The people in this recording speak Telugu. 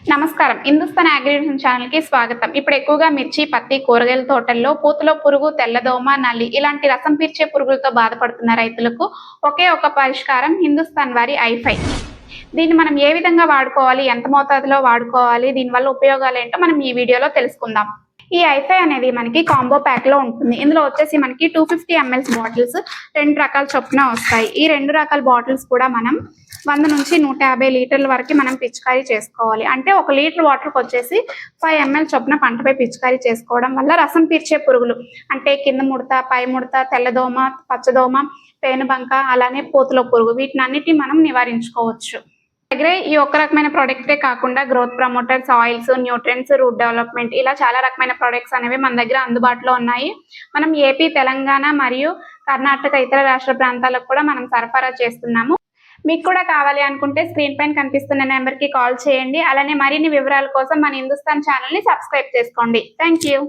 నమస్కారం. హిందుస్థాన్ అగ్రికల్చర్ ఛానల్కి స్వాగతం. ఇప్పుడు ఎక్కువగా మిర్చి పత్తి కూరగాయల తోటల్లో పూతలో పురుగు తెల్లదోమ నల్లి ఇలాంటి రసం పీర్చే పురుగులతో బాధపడుతున్న రైతులకు ఒకే ఒక పరిష్కారం హిందుస్థాన్ వారి ఐఫై. దీన్ని మనం ఏ విధంగా వాడుకోవాలి? ఎంత మోతాదులో వాడుకోవాలి? దీనివల్ల ఉపయోగాలు ఏంటో మనం ఈ వీడియోలో తెలుసుకుందాం. ఈ ఐఫై అనేది మనకి కాంబో ప్యాక్లో ఉంటుంది. ఇందులో వచ్చేసి మనకి టూ ఫిఫ్టీ ఎంఎల్స్ బాటిల్స్ రెండు రకాల చొప్పున వస్తాయి. ఈ రెండు రకాల బాటిల్స్ కూడా మనం వంద నుంచి నూట యాభై లీటర్ల వరకు మనం పిచికారీ చేసుకోవాలి. అంటే ఒక లీటర్ వాటర్కి వచ్చేసి ఫైవ్ ఎంఎల్ చొప్పున పంటపై పిచికారీ చేసుకోవడం వల్ల రసం పీర్చే పురుగులు అంటే కింద ముడత పై ముడత తెల్లదోమ పచ్చదోమ పేనుబంక అలానే పోతుల పురుగు వీటిని అన్నిటిని మనం నివారించుకోవచ్చు. దగ్గరే ఈ ఒక్క రకమైన ప్రోడక్టే కాకుండా growth promoters oils nutrients root development ఇలా చాలా రకమైన ప్రొడక్ట్స్ అనేవి మన దగ్గర అందుబాటులో ఉన్నాయి. మనం ఏపీ తెలంగాణ మరియు కర్ణాటక ఇతర రాష్ట్ర ప్రాంతాలకు కూడా మనం సరఫరా చేస్తున్నాము. మీకు కూడా కావాలి అనుకుంటే స్క్రీన్ పైన కనిపిస్తున్న నెంబర్కి కాల్ చేయండి. అలానే మరిన్ని వివరాల కోసం మన హిందుస్థాన్ ఛానల్ని సబ్స్క్రైబ్ చేసుకోండి. Thank you